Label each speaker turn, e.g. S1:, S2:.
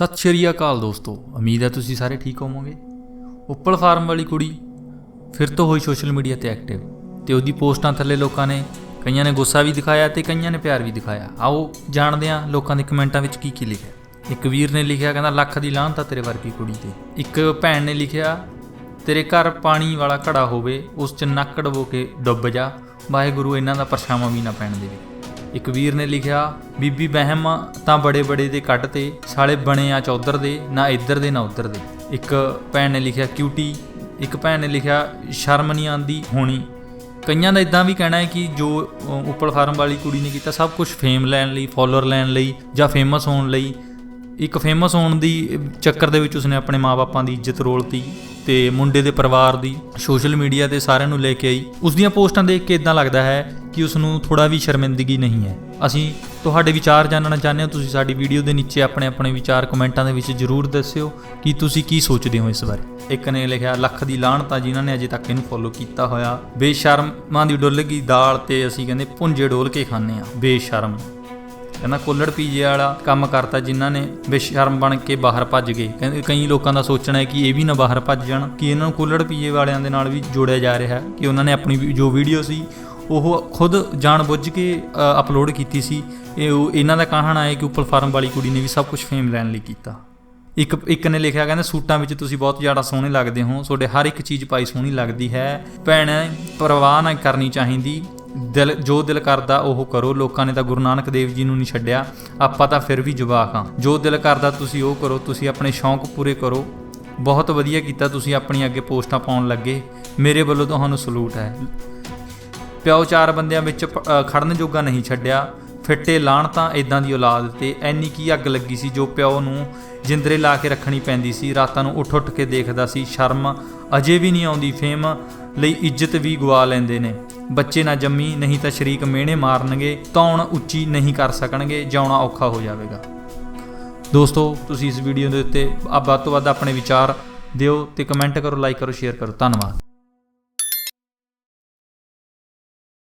S1: ਸਤਿ ਸ਼੍ਰੀ ਅਕਾਲ ਦੋਸਤੋ, ਉਮੀਦ ਹੈ ਤੁਸੀਂ ਸਾਰੇ ਠੀਕ ਹੋਵੋਗੇ। ਉੱਪਲ ਫਾਰਮ ਵਾਲੀ ਕੁੜੀ ਫਿਰ ਤੋਂ ਹੋਈ ਸੋਸ਼ਲ ਮੀਡੀਆ ਤੇ ਐਕਟਿਵ ਤੇ ਉਹਦੀ ਪੋਸਟਾਂ ਥੱਲੇ ਲੋਕਾਂ ਨੇ, ਕਈਆਂ ਨੇ ਗੁੱਸਾ ਵੀ ਦਿਖਾਇਆ ਤੇ ਕਈਆਂ ਨੇ ਪਿਆਰ ਵੀ ਦਿਖਾਇਆ। ਆਓ ਜਾਣਦੇ ਹਾਂ ਲੋਕਾਂ ਦੇ ਕਮੈਂਟਾਂ ਵਿੱਚ ਕੀ ਕੀ ਲਿਖਿਆ। ਇੱਕ ਵੀਰ ਨੇ ਲਿਖਿਆ, ਕਹਿੰਦਾ, ਲੱਖ ਦੀ ਲਾਹਨਤ ਆ ਤੇਰੇ ਵਰਗੀ ਕੁੜੀ ਤੇ। ਇੱਕ ਭੈਣ ਨੇ ਲਿਖਿਆ, ਤੇਰੇ ਘਰ ਪਾਣੀ ਵਾਲਾ ਘੜਾ ਹੋਵੇ, ਉਸ 'ਚ ਨੱਕ ਡਬੋ ਕੇ ਡੁੱਬ ਜਾ। ਵਾਹਿਗੁਰੂ, ਇਹਨਾਂ ਦਾ ਪਰਛਾਵਾਂ ਵੀ ਨਾ ਪੈਣ ਦੇਵੇ। ਇੱਕ ਵੀਰ ਨੇ ਲਿਖਿਆ, ਬੀਬੀ ਬਹਿਮ ਤਾਂ ਬੜੇ ਬੜੇ ਦੇ ਕੱਟ ਤੇ, ਸਾਲੇ ਬਣੇ ਆ ਚੌਧਰ ਦੇ, ਨਾ ਇੱਧਰ ਦੇ, ਨਾ ਉੱਧਰ ਦੇ। ਇੱਕ ਭੈਣ ਨੇ ਲਿਖਿਆ, ਕਿਊਟੀ। ਇੱਕ ਭੈਣ ਨੇ ਲਿਖਿਆ, ਸ਼ਰਮ ਨਹੀਂ ਆਂਦੀ ਹੋਣੀ। ਕਈਆਂ ਦਾ ਇਦਾਂ ਵੀ ਕਹਿਣਾ ਹੈ ਕਿ ਜੋ ਉੱਪਰ ਫਾਰਮ ਵਾਲੀ ਕੁੜੀ ਨੇ ਕੀਤਾ, ਸਭ ਕੁਝ ਫੇਮ ਲੈਣ ਲਈ, ਫਾਲੋਅਰ ਲੈਣ ਲਈ ਜਾਂ ਫੇਮਸ ਹੋਣ ਲਈ। ਇੱਕ ਫੇਮਸ ਹੋਣ ਦੀ ਚੱਕਰ ਦੇ ਵਿੱਚ ਉਸਨੇ ਆਪਣੇ ਮਾਪਿਆਂ ਦੀ ਇੱਜ਼ਤ ਰੋਲਤੀ ਤੇ ਮੁੰਡੇ ਦੇ ਪਰਿਵਾਰ ਦੀ ਸੋਸ਼ਲ ਮੀਡੀਆ ਤੇ ਸਾਰਿਆਂ ਨੂੰ ਲੈ ਕੇ ਆਈ। ਉਸ ਦੀਆਂ ਪੋਸਟਾਂ ਦੇਖ ਕੇ ਇਦਾਂ ਲੱਗਦਾ ਹੈ ਕਿ ਉਸ ਨੂੰ ਥੋੜਾ ਵੀ ਸ਼ਰਮਿੰਦਗੀ ਨਹੀਂ ਹੈ। ਅਸੀਂ ਤੁਹਾਡੇ ਵਿਚਾਰ ਜਾਣਨਾ ਚਾਹੁੰਦੇ ਹਾਂ। ਤੁਸੀਂ ਸਾਡੀ ਵੀਡੀਓ ਦੇ ਨੀਚੇ ਆਪਣੇ ਆਪਣੇ ਵਿਚਾਰ ਕਮੈਂਟਾਂ ਦੇ ਵਿੱਚ ਜਰੂਰ ਦੱਸਿਓ ਕਿ ਤੁਸੀਂ ਕੀ ਸੋਚਦੇ ਹੋ ਇਸ ਬਾਰੇ। ਇੱਕ ਨੇ ਲਿਖਿਆ, ਲੱਖ ਦੀ ਲਾਹਣਤਾ ਜਿਨ੍ਹਾਂ ਨੇ ਅਜੇ ਤੱਕ ਇਹਨੂੰ ਫੋਲੋ ਕੀਤਾ ਹੋਇਆ। ਬੇਸ਼ਰਮਾਂ ਦੀ ਡੁੱਲ ਗਈ ਦਾਲ ਤੇ ਅਸੀਂ ਕਹਿੰਦੇ ਪੁੰਜੇ ਡੋਲ ਕੇ ਖਾਂਦੇ ਆ ਬੇਸ਼ਰਮ। ਕਹਿੰਦਾ, ਕੁੱਲੜ ਪੀਜੇ ਵਾਲਾ ਕੰਮ ਕਰਤਾ ਜਿਨ੍ਹਾਂ ਨੇ ਬੇਸ਼ਰਮ ਬਣ ਕੇ ਬਾਹਰ ਭੱਜ ਗਏ। ਕਹਿੰਦੇ, ਕਈ ਲੋਕਾਂ ਦਾ ਸੋਚਣਾ ਹੈ ਕਿ ਇਹ ਵੀ ਨਾ ਬਾਹਰ ਭੱਜ ਜਾਣ ਕਿ ਇਹਨਾਂ ਨੂੰ ਕੁੱਲੜ ਪੀਜੇ ਵਾਲਿਆਂ ਦੇ ਨਾਲ ਵੀ ਜੋੜਿਆ ਜਾ ਰਿਹਾ ਹੈ ਕਿ ਉਹਨਾਂ ਨੇ ਆਪਣੀ ਵੀ- ਜੋ ਵੀਡੀਓ ਸੀ ਉਹ ਖੁਦ ਜਾਣ ਬੁੱਝ ਕੇ ਅਪਲੋਡ ਕੀਤੀ ਸੀ। ਇਹ ਉਹ- ਇਹਨਾਂ ਦਾ ਕਹਾਣਾ ਹੈ ਕਿ ਉੱਪਰ ਫਾਰਮ ਵਾਲੀ ਕੁੜੀ ਨੇ ਵੀ ਸਭ ਕੁਝ ਫੇਮ ਲੈਣ ਲਈ ਕੀਤਾ। ਇੱਕ ਇੱਕ ਨੇ ਲਿਖਿਆ, ਕਹਿੰਦਾ, ਸੂਟਾਂ ਵਿੱਚ ਤੁਸੀਂ ਬਹੁਤ ਜ਼ਿਆਦਾ ਸੋਹਣੇ ਲੱਗਦੇ ਹੋ। ਤੁਹਾਡੇ ਹਰ ਇੱਕ ਚੀਜ਼ ਪਾਈ ਸੋਹਣੀ ਲੱਗਦੀ ਹੈ। ਭੈਣ, ਪਰਵਾਹ ਨਾ ਕਰਨੀ ਚਾਹੀਦੀ। ਦਿਲ, ਜੋ ਦਿਲ ਕਰਦਾ ਉਹ ਕਰੋ। ਲੋਕਾਂ ਨੇ ਤਾਂ ਗੁਰੂ ਨਾਨਕ ਦੇਵ ਜੀ ਨੂੰ ਨਹੀਂ ਛੱਡਿਆ। ਆਪਾਂ ਤਾਂ ਫਿਰ ਵੀ ਜਵਾਕ ਹਾਂ। ਜੋ ਦਿਲ ਕਰਦਾ ਤੁਸੀਂ ਉਹ ਕਰੋ। ਤੁਸੀਂ ਆਪਣੇ ਸ਼ੌਂਕ ਪੂਰੇ ਕਰੋ। ਬਹੁਤ ਵਧੀਆ ਕੀਤਾ ਤੁਸੀਂ ਆਪਣੀ ਅੱਗੇ ਪੋਸਟਾਂ ਪਾਉਣ ਲੱਗੇ। ਮੇਰੇ ਵੱਲੋਂ ਤੁਹਾਨੂੰ ਸਲੂਟ ਹੈ। ਪਿਓ ਚਾਰ ਬੰਦਿਆਂ ਵਿੱਚ ਪ- ਅ, ਖੜਨ ਜੋਗਾ ਨਹੀਂ ਛੱਡਿਆ। ਫਿੱਟੇ ਲਾਣ ਤਾਂ ਇਦਾਂ ਦੀ ਔਲਾਦ ਤੇ ਐਨੀ ਕੀ ਅੱਗ ਲੱਗੀ ਸੀ ਜੋ ਪਿਓ ਨੂੰ ਜਿੰਦਰੇ ਲਾ ਕੇ ਰੱਖਣੀ ਪੈਂਦੀ ਸੀ। ਰਾਤਾਂ ਨੂੰ ਉੱਠ ਉੱਠ ਕੇ ਦੇਖਦਾ ਸੀ ਸ਼ਰਮ ਅਜੇ ਵੀ ਨਹੀਂ ਆਉਂਦੀ। ਫੇਮ ਲਈ ਇੱਜ਼ਤ ਵੀ ਗਵਾ ਲੈਂਦੇ ਨੇ। ਬੱਚੇ ਨਾ ਜੰਮੀ ਨਹੀਂ ਤਾਂ ਸ਼ਰੀਕ ਮਿਹਣੇ ਮਾਰਨਗੇ ਤੌਣ ਉੱਚੀ ਨਹੀਂ ਕਰ ਸਕਣਗੇ ਜਾਉਣਾ ਔਖਾ ਹੋ ਜਾਵੇਗਾ। ਦੋਸਤੋ ਤੁਸੀਂ ਇਸ ਵੀਡੀਓ ਦੇ ਉੱਤੇ ਵੱਧ ਤੋਂ ਵੱਧ ਆਪਣੇ ਵਿਚਾਰ ਦਿਓ ਤੇ ਕਮੈਂਟ ਕਰੋ ਲਾਈਕ ਕਰੋ ਸ਼ੇਅਰ ਕਰੋ। ਧੰਨਵਾਦ।